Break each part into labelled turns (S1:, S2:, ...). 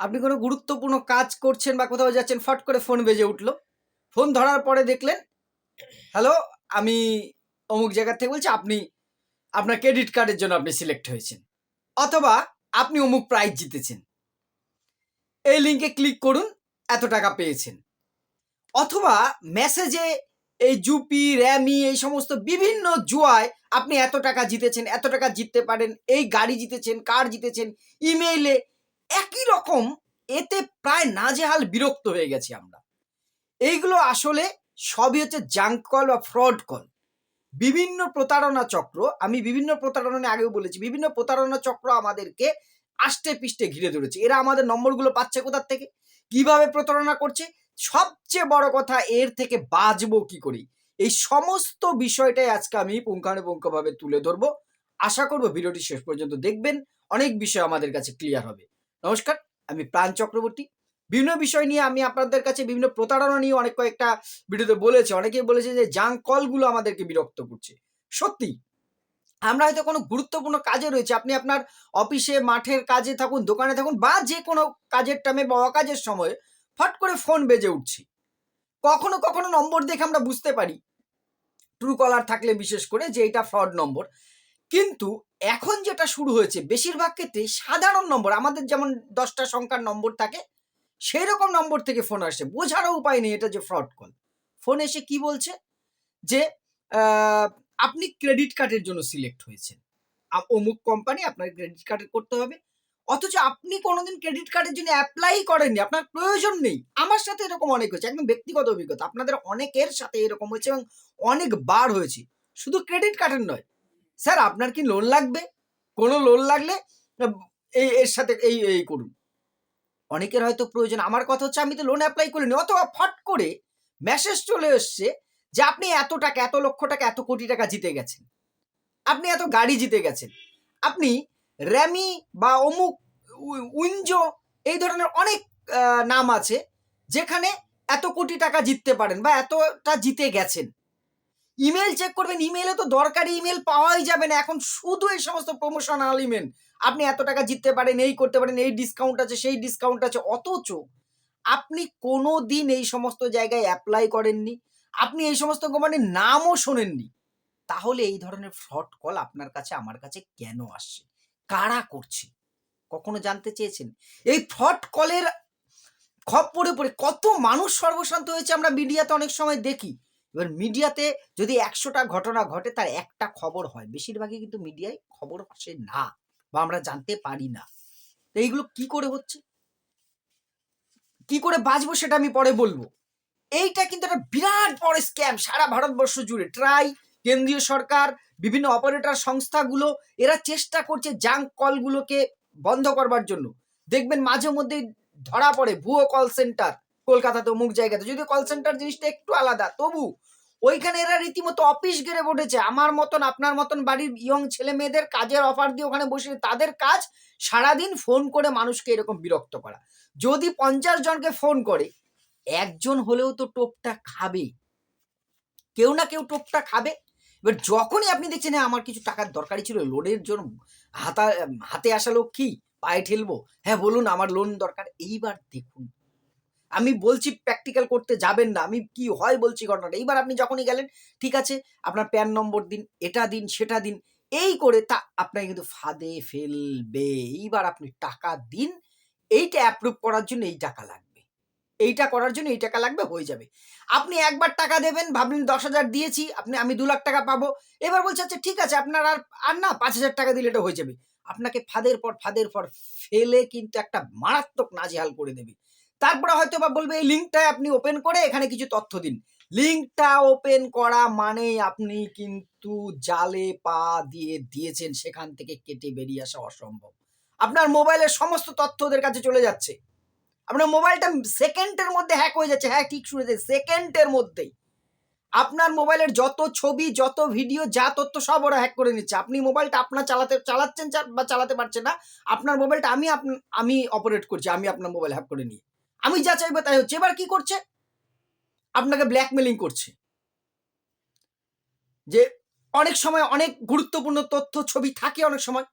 S1: আপনি কোনো গুরুত্বপূর্ণ কাজ করছেন বা কোথাও যাচ্ছেন, ফট করে ফোন বেজে উঠল। ফোন ধরার পরে দেখলেন, হ্যালো, আমি অমুক জায়গা থেকে বলছি, আপনি, আপনার ক্রেডিট কার্ডের জন্য আপনি সিলেক্ট হয়েছেন। অথবা আপনি অমুক প্রাইজ জিতেছেন। এই লিঙ্কে ক্লিক করুন, এত টাকা পেয়েছেন। অথবা মেসেজে এই জুপি র্যামি এই সমস্ত বিভিন্ন জুয়ায় আপনি এত টাকা জিতেছেন, এত টাকা জিততে পারেন, এই গাড়ি জিতেছেন কার জিতেছেন ইমেইলে একই রকম, এতে প্রায় নাজেহাল বিরক্ত হয়ে গেছি আমরা। এইগুলো আসলে সবই হচ্ছে জাঙ্ক কল বা ফ্রড কল বিভিন্ন প্রতারণা চক্র, আমি বিভিন্ন প্রতারণা আগেও বলেছি, বিভিন্ন প্রতারণা চক্র আমাদেরকে আষ্টে পিষ্টে ঘিরে ধরেছে। এরা আমাদের নম্বরগুলো পাচ্ছে কোথার থেকে? কীভাবে প্রতারণা করছে? সবচেয়ে বড় কথা, এর থেকে বাঁচবো কি করি? এই সমস্ত বিষয়টাই আজকে আমি পুঙ্খানুপুঙ্খভাবে তুলে ধরবো। আশা করব ভিডিওটি শেষ পর্যন্ত দেখবেন, অনেক বিষয় আমাদের কাছে ক্লিয়ার হবে। নমস্কার, আমি প্রাণ চক্রবর্তী। বিভিন্ন বিষয় নিয়ে আমি আপনাদের কাছে বিভিন্ন প্রতারণা নিয়ে অনেক কয়েকটা ভিডিওতে বলেছি। অনেকেই বলেছে যে জাঙ্ক কলগুলো আমাদেরকে বিরক্ত করছে। সত্যি, আমরা হয়তো কোনো গুরুত্বপূর্ণ কাজে রয়েছে। আপনি আপনার অফিসে, মাঠের কাজে থাকুন, দোকানে থাকুন বা যে কোনো কাজের টাইমে বা অকাজের সময় ফট করে ফোন বেজে উঠছে। কখনো কখনো নম্বর দেখে আমরা বুঝতে পারি। ট্রু কলার থাকলে বিশেষ করে যে এটা ফ্রড নম্বর। কিন্তু এখন যেটা শুরু হয়েছে, বেশিরভাগ ক্ষেত্রে সাধারণ নম্বর, আমাদের যেমন দশটা সংখ্যার নম্বর থাকে সেই রকম নম্বর থেকে ফোন আসে। বোঝারও উপায় নেই এটা যে ফ্রড কল ফোন এসে কি বলছে? যে আপনি ক্রেডিট কার্ডের জন্য সিলেক্ট হয়েছেন। অমুক কোম্পানি আপনার ক্রেডিট কার্ড করতে হবে। অথচ আপনি কোনোদিন ক্রেডিট কার্ডের জন্য অ্যাপ্লাই করেননি, আপনার প্রয়োজন নেই। আমার সাথে এরকম অনেক হয়েছে, একদম ব্যক্তিগত অভিজ্ঞতা। আপনাদের অনেকের সাথে এরকম হয়েছে এবং অনেক বার হয়েছে। শুধু ক্রেডিট কার্ডের নয় স্যার, আপনার কি লোন লাগবে? কোনো লোন লাগলে এই, এর সাথে এই এই করুন। অনেকের হয়তো প্রয়োজন। আমার কথা হচ্ছে, আমি তো লোন অ্যাপ্লাই করিনি, অথবা ফট করে মেসেজ চলে এসছে যে আপনি এত টাকা, এত লক্ষ টাকা, এত কোটি টাকা জিতে গেছেন। আপনি এত গাড়ি জিতে গেছেন। আপনি র্যামি বা অমুক উই- উইঞ্জো এই ধরনের অনেক নাম আছে, যেখানে এত কোটি টাকা জিততে পারেন বা এতটা জিতে গেছেন। ইমেল চেক করবেন ইমেলে তো দরকারি ইমেল পাওয়াই যাবে না। এখন শুধু এই সমস্ত প্রমোশনাল ইমেল আপনি এত টাকা জিততে পারেন, এই করতে পারেন, এই ডিসকাউন্ট আছে, সেই ডিসকাউন্ট আছে, অথচ আপনি কোনো দিন এই সমস্ত জায়গায় অ্যাপ্লাই করেননি, আপনি এই সমস্ত কোম্পানির নামও শোনেননি। তাহলে এই ধরনের ফ্রড কল আপনার কাছে, আমার কাছে কেন আসছে? কারা করছে? কখনো জানতে চেয়েছেন? এই ফ্রড কলের খপ্পরে পড়ে কত মানুষ সর্বশান্ত হয়েছে আমরা মিডিয়াতে অনেক সময় দেখি। এবার মিডিয়াতে যদি একশোটা ঘটনা ঘটে, তার একটা খবর হয়। বেশিরভাগই কিন্তু মিডিয়ায় খবর আসে না বা আমরা জানতে পারি না। তো এইগুলো কি করে হচ্ছে? কি করে বাঁচবো সেটা আমি পরে বলব। এইটা কিন্তু একটা বিরাট বড় স্ক্যাম সারা ভারতবর্ষ জুড়ে। ট্রাই, কেন্দ্রীয় সরকার, বিভিন্ন অপারেটর সংস্থাগুলো, এরা চেষ্টা করছে জাঙ্ক কলগুলোকে বন্ধ করবার জন্য। দেখবেন মাঝে মধ্যেই ধরা পড়ে, ভুয়ো কল সেন্টার কলকাতাতে অমুক জায়গাতে। যদিও কল সেন্টার জিনিসটা একটু আলাদা, তবু ওইখানে এরা রীতিমতো অফিস গেড়ে বসেছে। আমার মতন, আপনার মতন বাড়ির ইয়ং ছেলে মেয়েদের কাজের অফার দিয়ে ওখানে বসে তাদের কাজ সারাদিন ফোন করে মানুষকে এরকম বিরক্ত করা। যদি পঞ্চাশ জনকে ফোন করে, একজন হলেও তো টোপটা খাবে কেউ না কেউ টোপটা খাবে। এবার যখনই আপনি দেখছেন হ্যাঁ আমার কিছু টাকার দরকারই ছিল লোনের জন্য হাতা, হাতে আসা লোক কি? পায়ে ঠেলবো? হ্যাঁ বলুন, আমার লোন দরকার। এইবার দেখুন আমি বলছি প্র্যাকটিক্যাল করতে যাবেন না, আমি কি হয় বলছি ঘটনাটা। এইবার আপনি যখনই গেলেন, ঠিক আছে, আপনার প্যান নম্বর দিন, এটা দিন, সেটা দিন, এই করে তা, আপনাকে কিন্তু ফাঁদে ফেলবে। এইবার আপনি টাকা দিন, এইটা অ্যাপ্রুভ করার জন্য এই টাকা লাগবে। এইটা করার জন্য এই টাকা লাগবে, হয়ে যাবে। আপনি একবার টাকা দেবেন, ভাবলেন দশ হাজার দিয়েছি, আপনি, আমি দু লাখ টাকা পাবো। এবার বলছে আচ্ছা ঠিক আছে, আপনার আর আর না, পাঁচ হাজার টাকা দিলে এটা হয়ে যাবে। আপনাকে ফাঁদের পর ফাঁদের পর ফেলে কিন্তু একটা মারাত্মক নাজেহাল করে দেবে। তারপরে হয়তো বা বলবে, এই লিঙ্কটা আপনি ওপেন করে এখানে কিছু তথ্য দিন। লিঙ্কটা ওপেন করা মানে আপনি কিন্তু জালে পা দিয়ে দিয়েছেন, সেখান থেকে কেটে বেরিয়ে আসা অসম্ভব। আপনার মোবাইলের সমস্ত তথ্য ওদের কাছে চলে যাচ্ছে। আপনার মোবাইলটা সেকেন্ডের মধ্যে হ্যাক হয়ে যাচ্ছে। হ্যাঁ ঠিক শুনেছে সেকেন্ডের মধ্যেই। আপনার মোবাইলের যত ছবি, যত ভিডিও যা তথ্য সব ওরা হ্যাক করে নিচ্ছে। আপনি মোবাইলটা আপনার চালাতে, চালাচ্ছেন বা চালাতে পারছেন না। আপনার মোবাইলটা আমি আমি অপারেট করছি, আমি আপনার মোবাইল হ্যাক করে নিয়ে। আমি যা চাইব তাই হচ্ছে। এবার কি করছে? আপনাকে ব্ল্যাকমেলিং করছে। যে অনেক সময় অনেক গুরুত্বপূর্ণ তথ্য, ছবি থাকে অনেক সময়।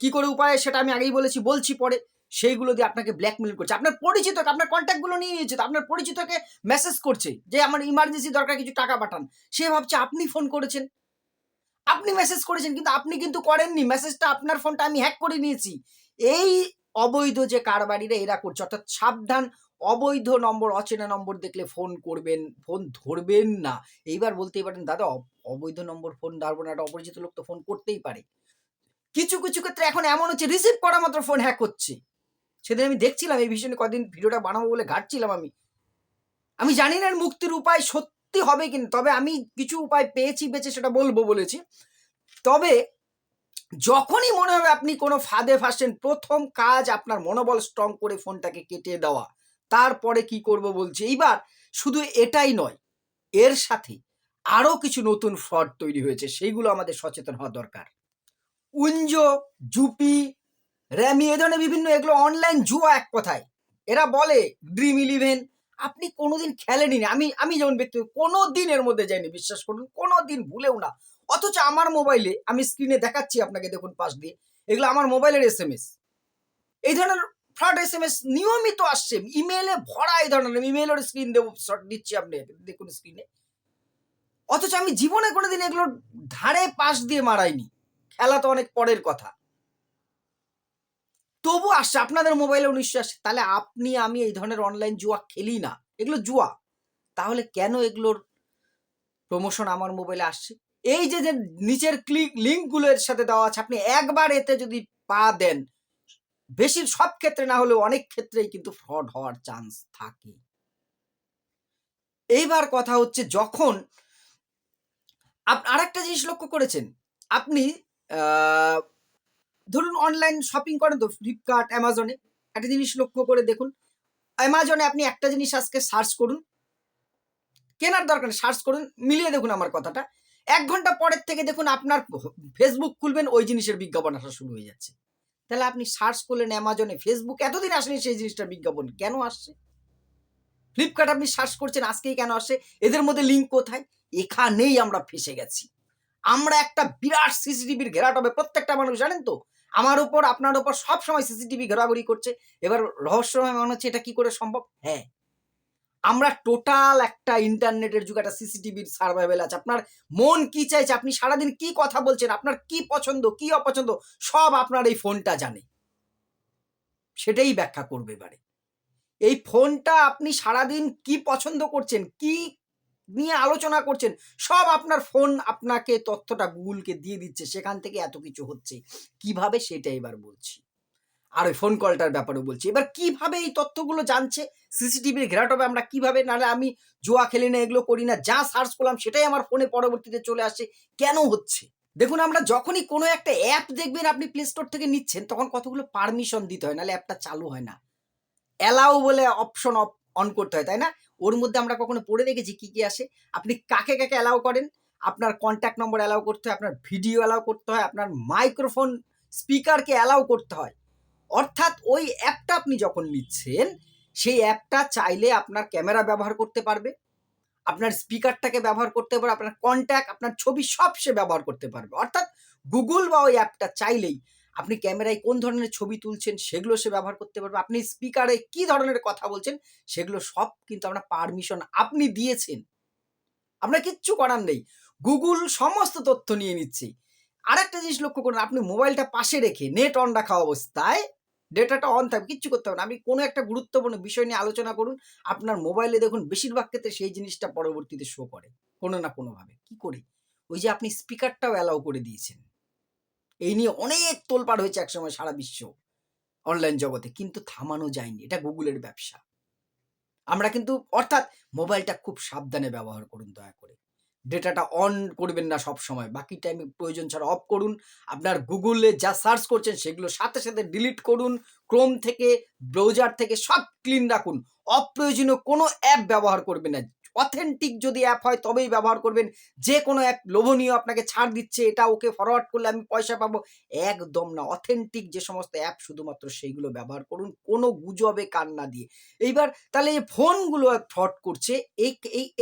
S1: কি করে উপায় সেটা আমি আগেই বলেছি, বলছি পরে। সেইগুলো দিয়ে আপনাকে ব্ল্যাকমেল করছে। আপনার পরিচিত আপনার কন্ট্যাক্টগুলো নিয়ে নিয়েছে তো আপনার পরিচিতকে মেসেজ করছে যে আমার ইমার্জেন্সি দরকার, কিছু টাকা পাঠান। সে ভাবছে আপনি ফোন করেছেন। আপনি মেসেজ করেছেন, কিন্তু আপনি কিন্তু করেননি। মেসেজটা আপনার ফোনটা আমি হ্যাক করে নিয়েছি। এই অবৈধ যে কারবারিরা এরা করছে, অর্থাৎ সাবধান, অবৈধ নম্বর, অচেনা নম্বর দেখলে ফোন করবেন ফোন ধরবেন না। এইবার বলতেই পারেন, দাদা অবৈধ নম্বর ফোন ধরবো না, একটা অপরিচিত লোক তো ফোন করতেই পারে। কিছু কিছু ক্ষেত্রে এখন এমন হচ্ছে রিসিভ করা মাত্র ফোন হ্যাক হচ্ছে। সেদিন আমি দেখছিলাম, এই নিয়ে কদিন ভিডিওটা বানাবো বলে ঘাটছিলাম আমি। আমি জানি না মুক্তির উপায় সত্যি হবে কিনা, তবে আমি কিছু উপায় পেয়েছি, বেঁচে সেটা বলব বলেছি। তবে যখনই মনে হবে আপনি কোনো ফাঁদে ফাঁসছেন, প্রথম কাজ আপনার মনোবল স্ট্রং করে ফোনটাকে কেটে দেওয়া। তারপরে কি করব বলছি? এইবার শুধু এটাই নয়, এর সাথে আরও কিছু নতুন ফ্রড তৈরি হয়েছে, সেইগুলো আমাদের সচেতন হওয়া দরকার। উঞ্জ জুপি, র্যামি এ ধরনের বিভিন্ন, এগুলো অনলাইন জুয়া এক কথায়। এরা বলে ড্রিম ইলেভেন আপনি কোনোদিন খেলেনি আমি আমি যেমন ব্যক্তি কোনো দিন এর মধ্যে যাইনি, বিশ্বাস করুন কোনো দিন ভুলেও না। অথচ আমার মোবাইলে আমি স্ক্রিনে দেখাচ্ছি আপনাকে দেখুন পাশ দিয়ে। এগুলো আমার মোবাইলের এস এম এস এই ধরনের ফ্রড এস এম এস নিয়মিত আসছে। ইমেলে ভরা এই ধরনের ইমেলের স্ক্রিন দেবো শর্ট দিচ্ছি আপনি, দেখুন স্ক্রিনে অথচ আমি জীবনে কোনোদিন এগুলো ধারে পাশ দিয়ে মারাইনি। খেলা তো অনেক পরের কথা। তবু আসছে, আপনাদের মোবাইলেও নিশ্চয় আসছে। তাহলে আপনি, আমি এই ধরনের অনলাইন জুয়া খেলি না। এগুলো জুয়া। তাহলে কেন এগুলোর প্রমোশন আমার মোবাইলে আসছে? এই যে যে নিচের ক্লিক লিঙ্কগুলোর সাথে দেওয়া আছে, আপনি একবার এতে যদি পা দেন বেশির সব ক্ষেত্রে না হলেও অনেক ক্ষেত্রেই কিন্তু ফ্রড হওয়ার চান্স থাকে। এইবার কথা হচ্ছে যখন আরেকটা জিনিস লক্ষ্য করেছেন, আপনি ধরুন অনলাইন শপিং করেন তো ফ্লিপকার্ট অ্যামাজনে একটা জিনিস লক্ষ্য করে দেখুন অ্যামাজনে আপনি একটা জিনিস আজকে সার্চ করুন, কেনার দরকার সার্চ করুন, মিলিয়ে দেখুন আমার কথাটা এক ঘণ্টা পরের থেকে দেখুন আপনার ফেসবুক খুলবেন, ওই জিনিসের বিজ্ঞাপন আসা শুরু হয়ে যাচ্ছে। তাহলে আপনি সার্চ করলেন অ্যামাজনে ফেসবুক এতদিন আসেনি সেই জিনিসটার বিজ্ঞাপন, কেন আসছে? ফ্লিপকার্ট আপনি সার্চ করছেন, আজকেই কেন আসে? এদের মধ্যে লিঙ্ক কোথায়? এখানেই আমরা ফেসে গেছি। আমরা একটা বিরাট সিসিটিভির ঘেরাট হবে, প্রত্যেকটা মানুষ, জানেন তো? আমার উপর, আপনার উপর সবসময় সিসিটিভি ঘোরাঘুরি করছে। এবার রহস্যময় মনে হচ্ছে এটা কি করে সম্ভব? হ্যাঁ আমরা টোটাল একটা ইন্টারনেটের যুগ একটা সিসিটিভির সার্ভাইভেল আছে। আপনার মন কি চাইছে? আপনি সারাদিন কি কথা বলছেন? আপনার কি পছন্দ? কি অপছন্দ? সব আপনার এই ফোনটা জানে। সেটাই ব্যাখ্যা করবে এবারে। এই ফোনটা আপনি সারাদিন কি পছন্দ করছেন? কি নিয়ে আলোচনা করছেন? সব আপনার ফোন আপনাকে তথ্যটা গুগলকে দিয়ে দিচ্ছে। সেখান থেকে এত কিছু হচ্ছে। কীভাবে সেটা এবার বলছি। আর ওই ফোন কলটার ব্যাপারে বলছি। এবার কীভাবে এই তথ্যগুলো জানছে? সিসিটিভির ঘেরাট হবে আমরা কীভাবে? নাহলে আমি জোয়া খেলি না, এগুলো করি না, যা সার্চ করলাম সেটাই আমার ফোনে পরবর্তীতে চলে আসে। কেন হচ্ছে? দেখুন, আমরা যখনই কোনো একটা অ্যাপ দেখবেন আপনি প্লে স্টোর থেকে নিচ্ছেন, তখন কতগুলো পারমিশন দিতে হয়, নাহলে অ্যাপটা চালু হয় না। অ্যালাউ বলে অপশন অন করতে হয়, তাই না? ওর মধ্যে আমরা কখনো পড়ে রেখেছি কি কি আসে? আপনি কাকে কাকে অ্যালাউ করেন? আপনার কন্ট্যাক্ট নম্বর অ্যালাউ করতে হয়, আপনার ভিডিও অ্যালাউ করতে হয়, আপনার মাইক্রোফোন স্পিকারকে অ্যালাউ করতে হয়। অর্থাৎ ওই অ্যাপটা আপনি যখন নিচ্ছেন, সেই অ্যাপটা চাইলে আপনার ক্যামেরা ব্যবহার করতে পারবে, আপনার স্পিকারটাকে ব্যবহার করতে পারবে, আপনার কন্ট্যাক্ট, আপনার ছবি সব সে ব্যবহার করতে পারবে। অর্থাৎ গুগল বা ওই অ্যাপটা চাইলেই আপনি ক্যামেরায় কোন ধরনের ছবি তুলছেন সেগুলো সে ব্যবহার করতে পারবে। আপনি স্পিকারে কি ধরনের কথা বলছেন সেগুলো সব কিন্তু আপনার পারমিশন আপনি দিয়েছেন। আপনার কিচ্ছু করার নেই। গুগল সমস্ত তথ্য নিয়ে নিচ্ছে। আরেকটা জিনিস লক্ষ্য করুন, আপনি মোবাইলটা পাশে রেখে নেট অন রাখা অবস্থায় ডেটাটা অন থাকবে কিচ্ছু করতে হবে না। আপনি কোনো একটা গুরুত্বপূর্ণ বিষয় নিয়ে আলোচনা করুন, আপনার মোবাইলে দেখুন, বেশিরভাগ ক্ষেত্রে সেই জিনিসটা পরবর্তীতে শো করে, কোনো না কোনোভাবে। কি করে? ওই যে আপনি স্পিকারটাও অ্যালাউ করে দিয়েছেন। এই নিয়ে অনেক তোলপাড় হয়েছে একসময় সারা বিশ্ব অনলাইন জগতে, কিন্তু থামানো যায়নি। এটা গুগলের ব্যবসা। আমরা কিন্তু, অর্থাৎ মোবাইলটা খুব সাবধানে ব্যবহার করুন দয়া করে। ডেটাটা অন করবেন না সব সময় বাকি টাইমে প্রয়োজন ছাড়া অফ করুন। আপনার গুগলে যা সার্চ করছেন, সেগুলো সাথে সাথে ডিলিট করুন। ক্রোম থেকে ব্রাউজার থেকে সব ক্লিন রাখুন। অপ্রয়োজনীয় কোনো অ্যাপ ব্যবহার করবেন না। অথেন্টিক যদি অ্যাপ হয়, তবেই ব্যবহার করবেন। যে কোনো অ্যাপ লোভনীয় আপনাকে ছাড় দিচ্ছে, এটা ওকে ফরওয়ার্ড করলে আমি পয়সা পাবো। একদম না অথেন্টিক যে সমস্ত অ্যাপ শুধুমাত্র সেইগুলো ব্যবহার করুন, কোনো গুজবে কান না দিয়ে। এইবার তাহলে এই ফোনগুলো ফ্রড করছে, এই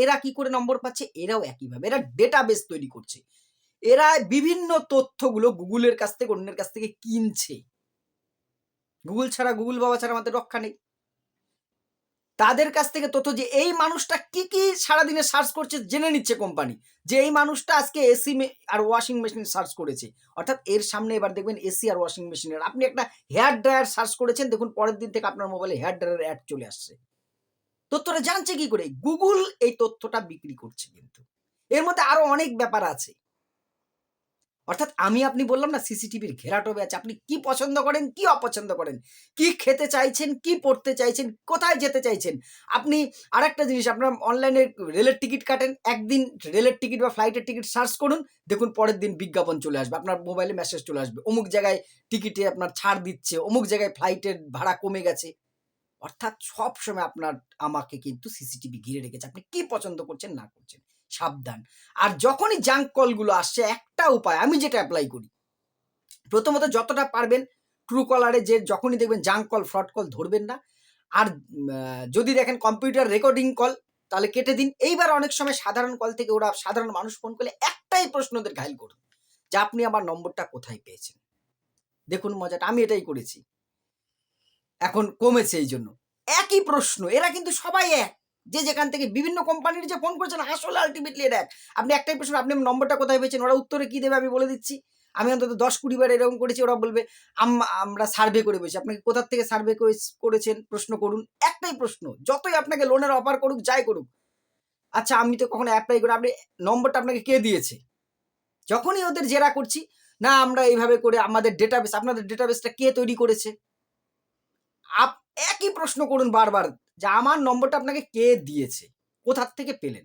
S1: এরা কি করে নম্বর পাচ্ছে? এরাও একইভাবে, এরা ডেটাবেস তৈরি করছে। এরা বিভিন্ন তথ্যগুলো গুগলের কাছ থেকে, অন্যের কাছ থেকে কিনছে। গুগল ছাড়া, গুগল বাবা ছাড়া আমাদের রক্ষা নেই। তাদের কাছ থেকে তথ্য যে এই মানুষটা কি কি সারাদিনে সার্চ করছে জেনে নিচ্ছে কোম্পানি। যে এই মানুষটা আজকে এসি আর ওয়াশিং মেশিন সার্চ করেছে। অর্থাৎ এর সামনে এবার দেখবেন এসি আর ওয়াশিং মেশিনের। আপনি একটা হেয়ার ড্রায়ার সার্চ করেছেন, দেখুন পরের দিন থেকে আপনার মোবাইলে হেয়ার ড্রায়ার অ্যাড চলে আসছে। তথ্যটা জানছে কি করে? গুগল এই তথ্যটা বিক্রি করছে কিন্তু। এর মধ্যে আরও অনেক ব্যাপার আছে। অর্থাৎ আমি আপনি বললাম না সিসিটিভির ঘেরাটোবে আছে আপনি কি পছন্দ করেন, কি অপছন্দ করেন? কি খেতে চাইছেন, কি পড়তে চাইছেন, কোথায় যেতে চাইছেন? আপনি আরেকটা জিনিস, আপনার অনলাইনে রেলের টিকিট কাটেন, একদিন রেলের টিকিট বা ফ্লাইটের টিকিট সার্চ করুন, দেখুন পরের দিন বিজ্ঞাপন চলে আসবে, আপনার মোবাইলে মেসেজ চলে আসবে, অমুক জায়গায় টিকিটে আপনার ছাড় দিচ্ছে, অমুক জায়গায় ফ্লাইটের ভাড়া কমে গেছে। অর্থাৎ সবসময় আপনার আমাকে কিন্তু সিসিটিভি ঘিরে রেখেছে, আপনি কি পছন্দ করছেন, না করছেন। সাবধান। আর যখনই জাঙ্ক কলগুলো আসছে, একটা উপায় আমি যেটা অ্যাপ্লাই করি। প্রথমত যতটা পারবেন ট্রু কলারে যে যখনই দেখবেন জাঙ্ক কল ফ্রড কল ধরবেন না। আর যদি দেখেন কম্পিউটার রেকর্ডিং কল তাহলে কেটে দিন। এইবার অনেক সময় সাধারণ কল থেকে ওরা সাধারণ মানুষ ফোন করলে একটাই প্রশ্ন ওদের ঘাইল করুন, যে আপনি আমার নম্বরটা কোথায় পেয়েছেন? দেখুন মজাটা, আমি এটাই করেছি। এখন কমেছে এই জন্য একই প্রশ্ন, এরা কিন্তু সবাই এক। যে যেখান থেকে বিভিন্ন কোম্পানির যে ফোন করছেন, আসলে আলটিমেটলি এটা এক আপনি একটাই প্রশ্ন, আপনি নম্বরটা কোথায় পেয়েছেন? ওরা উত্তরে কি দেবে আমি বলে দিচ্ছি। আমি অন্তত দশ কুড়ি বার এরকম করেছি, ওরা বলবে, আম- আমরা সার্ভে করে পেয়েছি আপনাকে কোথার থেকে সার্ভে করেছেন? প্রশ্ন করুন। একটাই প্রশ্ন, যতই আপনাকে লোনের অফার করুক, যাই করুক। আচ্ছা আমি তো কখনো অ্যাপ্লাই করি, আপনি নম্বরটা আপনাকে কে দিয়েছে? যখনই ওদের জেরা করছি, না, আমরা এইভাবে করে আমাদের ডেটাবেস আপনাদের ডেটাবেসটা কে তৈরি করেছে? আপ, একই প্রশ্ন করুন বারবার। যে আমার নম্বরটা আপনাকে কে দিয়েছে? কোথার থেকে পেলেন?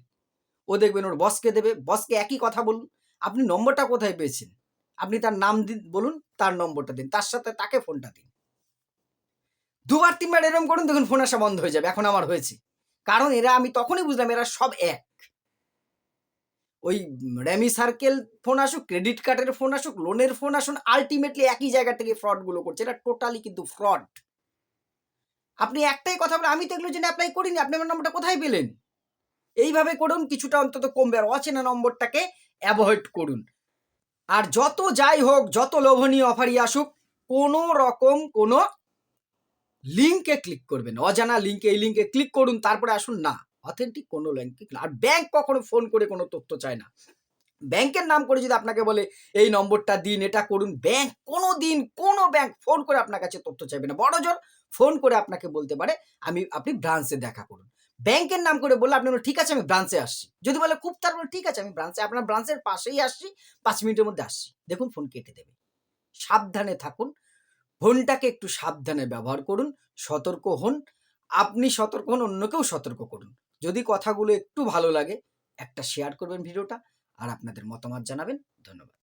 S1: ও দেখবেন ওর বসকে দেবে। বসকে একই কথা বলুন। আপনি নম্বরটা কোথায় পেয়েছেন? আপনি তার নাম দিন, বলুন, তার নম্বরটা দিন, তার সাথে তাকে ফোনটা দিন। দুবার, তিনবার এরকম করুন, দেখুন ফোন আসা বন্ধ হয়ে যাবে। এখন আমার হয়েছে। কারণ এরা, আমি তখনই বুঝলাম এরা সব এক। ওই র্যামি সার্কেল ফোন আসুক ক্রেডিট কার্ডের ফোন আসুক লোনের ফোন আসুন আলটিমেটলি একই জায়গা থেকে ফ্রডগুলো করছে। এটা টোটালি কিন্তু ফ্রড আপনি একটাই কথা বলে আমি তো এগুলো জন্য অ্যাপ্লাই করিনি, আপনি আমার নম্বরটা কোথায় পেলেন? এইভাবে করুন, কিছুটা অন্তত কমবে, আর অচেনা নম্বরটাকে অ্যাভয়েড করুন। আর যত যাই হোক, যত লোভনীয় অফারই আসুক, কোনো রকম কোনো লিঙ্কে ক্লিক করবেন, অজানা লিঙ্কে এই লিঙ্কে ক্লিক করুন, তারপরে আসুন, না অথেন্টিক কোনো লিঙ্কে আর ব্যাংক কখনো ফোন করে কোনো তথ্য চায় না। ব্যাংকের নাম করে যদি আপনাকে বলে, এই নম্বরটা দিন, এটা করুন ব্যাংক কোনো দিন কোনো ব্যাংক ফোন করে আপনার কাছে তথ্য চাইবে না। বড় জোর ফোন করে আপনাকে বলতে পারে, আমি, আপনি ব্রাঞ্চে দেখা করুন। ব্যাংকের নাম করে বললে আপনি ঠিক আছে, আমি ব্রাঞ্চে আসছি। যদি বলে, খুব তারপরে ঠিক আছে, আমি ব্রাঞ্চে, আপনার ব্রাঞ্চের পাশেই আসছি, পাঁচ মিনিটের মধ্যে আসছি। দেখুন, ফোন কেটে দেবে। সাবধানে থাকুন, ফোনটাকে একটু সাবধানে ব্যবহার করুন, সতর্ক হন, আপনি সতর্ক হন অন্যকেও সতর্ক করুন। যদি কথাগুলো একটু ভালো লাগে, একটা শেয়ার করবেন ভিডিওটা, আর আপনাদের মতামত জানাবেন, ধন্যবাদ।